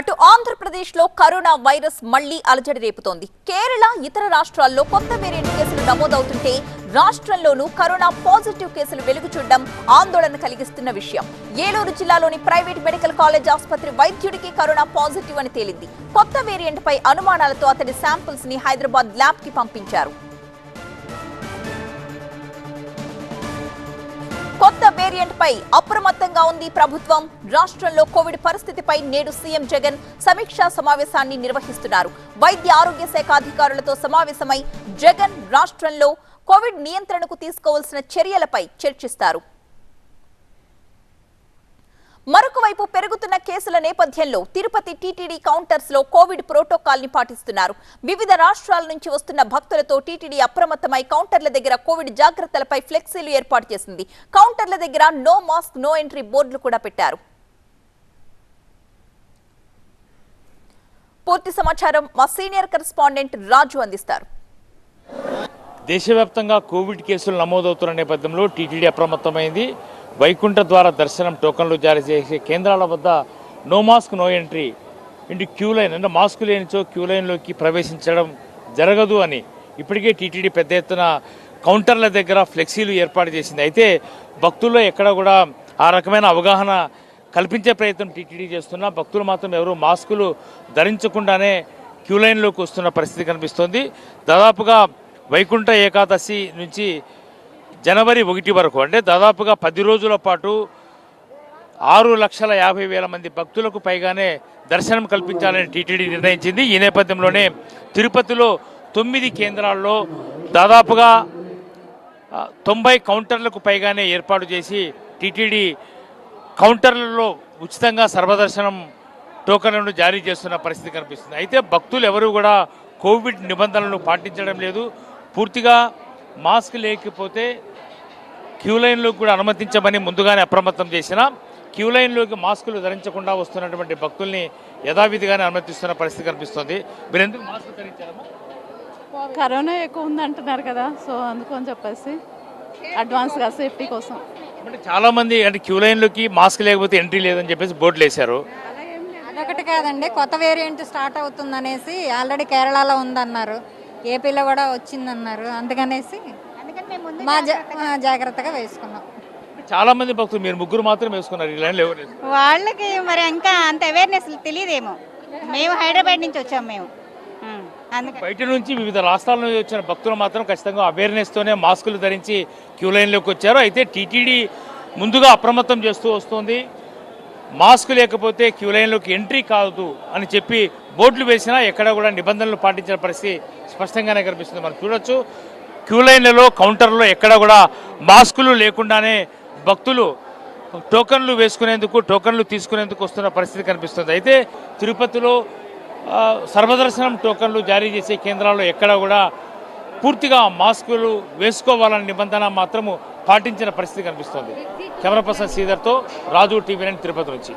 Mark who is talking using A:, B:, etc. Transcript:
A: అటు ఆంధ్రప్రదేశ్లో corona virus మళ్ళీ అలజడి రేపుతోంది. కేరళ ఇతర రాష్ట్రాల్లో కొత్త వేరియంట్ కేసులు నమోదవుతుంటే రాష్ట్రంలోనూ కరోనా పాజిటివ్ కేసులు వెలుగు చూడడం ఆందోళన కలిగిస్తున్న విషయం. ఏలూరు జిల్లాలోని ప్రైవేట్ మెడికల్ కాలేజ్ ఆసుపత్రి వైద్యుడికి కరోనా పాజిటివ్ అని తేలింది. కొత్త వేరియంట్ పై అనుమానాలతో అతడి శాంపిల్స్ని హైదరాబాద్ ల్యాబ్కి పంపించారు. కొత్త వేరియంట్ పై అప్రమత్తంగా ఉంది ప్రభుత్వం. రాష్ట్రంలో కోవిడ్ పరిస్థితిపై నేడు సీఎం జగన్ సమీక్షా సమావేశాన్ని నిర్వహిస్తున్నారు. వైద్య ఆరోగ్య శాఖ అధికారులతో సమావేశమై జగన్ రాష్ట్రంలో కోవిడ్ నియంత్రణకు తీసుకోవాల్సిన చర్యలపై చర్చిస్తారు. మరొక వైపు పెరుగుతున్న కేసుల నేపథ్యంలో తిరుపతి టీటీడీ కౌంటర్స్లో కోవిడ్ ప్రోటోకాల్ని పాటిస్తున్నారు. వివిధ రాష్ట్రాల నుంచి వస్తున్న భక్తులతో టీటీడీ అప్రమత్తమై కౌంటర్ల దగ్గర కోవిడ్ జాగ్రత్తలపై ఫ్లెక్సీలు ఏర్పాటు చేసింది. కౌంటర్ల దగ్గర నో మాస్క్ నో ఎంట్రీ బోర్డులు కూడా పెట్టారు. పూర్తి సమాచారం మా సీనియర్ కరెస్పాండెంట్ రాజు అందిస్తారు.
B: దేశవ్యాప్తంగా కోవిడ్ కేసులు నమోదవుతున్న నేపథ్యంలో టీటీడీ అప్రమత్తమైంది. వైకుంఠ ద్వారా దర్శనం టోకన్లు జారీ చేసే కేంద్రాల వద్ద నో మాస్క్ నో ఎంట్రీ. ఇంటి క్యూ లైన్ అంటే మాస్క్ లేనిచో క్యూ లైన్లోకి ప్రవేశించడం జరగదు అని ఇప్పటికే టీటీడీ పెద్ద ఎత్తున కౌంటర్ల దగ్గర ఫ్లెక్సీలు ఏర్పాటు చేసింది. అయితే భక్తుల్లో ఎక్కడ కూడా ఆ రకమైన అవగాహన కల్పించే ప్రయత్నం టీటీడీ చేస్తున్నా. భక్తులు మాత్రం ఎవరు మాస్కులు ధరించకుండానే క్యూ లైన్లోకి వస్తున్న పరిస్థితి కనిపిస్తోంది. దాదాపుగా వైకుంఠ ఏకాదశి నుంచి జనవరి ఒకటి వరకు అంటే దాదాపుగా పది రోజుల పాటు ఆరు లక్షల యాభై వేల మంది భక్తులకు పైగానే దర్శనం కల్పించాలని టీటీడీ నిర్ణయించింది. ఈ నేపథ్యంలోనే తిరుపతిలో తొమ్మిది కేంద్రాల్లో దాదాపుగా తొంభై కౌంటర్లకు పైగానే ఏర్పాటు చేసి టీటీడీ కౌంటర్లలో ఉచితంగా సర్వదర్శనం టోకన్లను జారీ చేస్తున్న పరిస్థితి కనిపిస్తుంది. అయితే భక్తులు ఎవరూ కూడా కోవిడ్ నిబంధనలను పాటించడం లేదు. పూర్తిగా మాస్క్ లేకపోతే క్యూ లైన్లోకి కూడా అనుమతించమని ముందుగానే అప్రమత్తం చేసిన క్యూ లైన్లోకి మాస్కులు ధరించకుండా వస్తున్నటువంటి భక్తుల్ని యథావిధిగానే అనుమతిస్తున్న పరిస్థితి కనిపిస్తుంది. మీరు ఎందుకు మాస్క్ ధరించారమ్మా?
C: కరోనా ఎక్కువ ఉంది అంటున్నారు కదా సో అందుకని చెప్పేసి అడ్వాన్స్గా సేఫ్టీ కోసం.
B: అంటే చాలా మంది అంటే క్యూ లైన్లోకి మాస్క్ లేకపోతే ఎంట్రీ లేదని చెప్పేసి బోర్డులు వేశారు.
D: అదొకటి కాదండి కొత్త వేరియంట్ స్టార్ట్ అవుతుందనేసి ఆల్రెడీ కేరళలో ఉందన్నారు. ఏపీలో కూడా వచ్చిందన్నారు అందుకనేసి మా జా- ఆ, జాగ్రత్తగా వేసుకున్నాం.
B: చాలా మంది భక్తులు మీరు ముగ్గురు మాత్రం వేసుకున్నారు ఈ లైన్లో ఎవరు వేసుకోలేదు.
E: వాళ్ళకి మరి ఇంకా అంత అవేర్నెస్ తెలియదేమో. మేము హైదరాబాద్ నుంచి వచ్చాం మేము. అందుకని
B: బయట నుంచి వివిధ రాష్ట్రాల నుంచి వచ్చిన భక్తులు మాత్రం ఖచ్చితంగా అవేర్నెస్ తోనే మాస్కులు ధరించి క్యూ లైన్లోకి వచ్చారు. అయితే టీటీడీ ముందుగా అప్రమత్తం చేస్తూ వస్తుంది. మాస్క్ లేకపోతే క్యూ లైన్లోకి ఎంట్రీ కాదు అని చెప్పి బోర్డులు వేసినా ఎక్కడ కూడా నిబంధనలు పాటించిన పరిస్థితి స్పష్టంగానే కనిపిస్తుంది. మనం చూడొచ్చు. క్యూ లైన్లలో కౌంటర్లో ఎక్కడ కూడా మాస్కులు లేకుండానే భక్తులు టోకన్లు వేసుకునేందుకు టోకన్లు తీసుకునేందుకు వస్తున్న పరిస్థితి కనిపిస్తుంది. అయితే తిరుపతిలో సర్వదర్శనం టోకన్లు జారీ చేసే కేంద్రాల్లో ఎక్కడ కూడా పూర్తిగా మాస్కులు వేసుకోవాలన్న నిబంధన మాత్రము పాటించిన పరిస్థితి కనిపిస్తుంది. కెమెరా పర్సన్ శ్రీధర్తో రాజు టీవీ నైన్ తిరుపతి నుంచి.